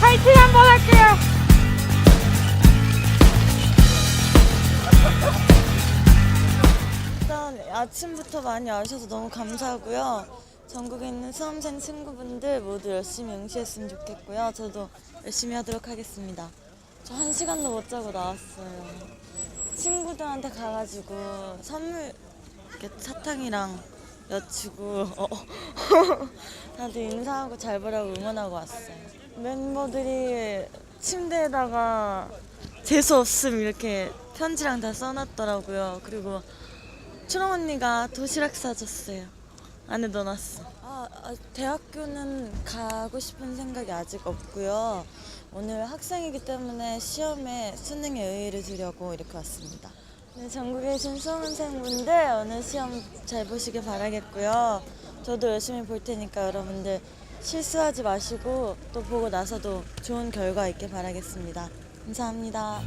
파이팅 한번 할게요. 일단 아침부터 많이 와주셔서 너무 감사하고요. 전국에 있는 수험생 친구분들 모두 열심히 응시했으면 좋겠고요. 저도 열심히 하도록 하겠습니다. 저 한 시간도 못 자고 나왔어요. 친구들한테 가가지고 선물 이렇게 사탕이랑 여치고 어, 다들 인사하고 잘 보라고 응원하고 왔어요. 멤버들이 침대에다가 재수 없음 이렇게 편지랑 다 써놨더라고요. 그리고 초롱 언니가 도시락 싸줬어요. 안에 넣어놨어. 아, 아, 대학교는 가고 싶은 생각이 아직 없고요. 오늘 학생이기 때문에 시험에 수능에 의의를 두려고 이렇게 왔습니다. 네, 전국에 계신 수험생분들 오늘 시험 잘 보시길 바라겠고요. 저도 열심히 볼 테니까 여러분들 실수하지 마시고 또 보고 나서도 좋은 결과 있길 바라겠습니다. 감사합니다.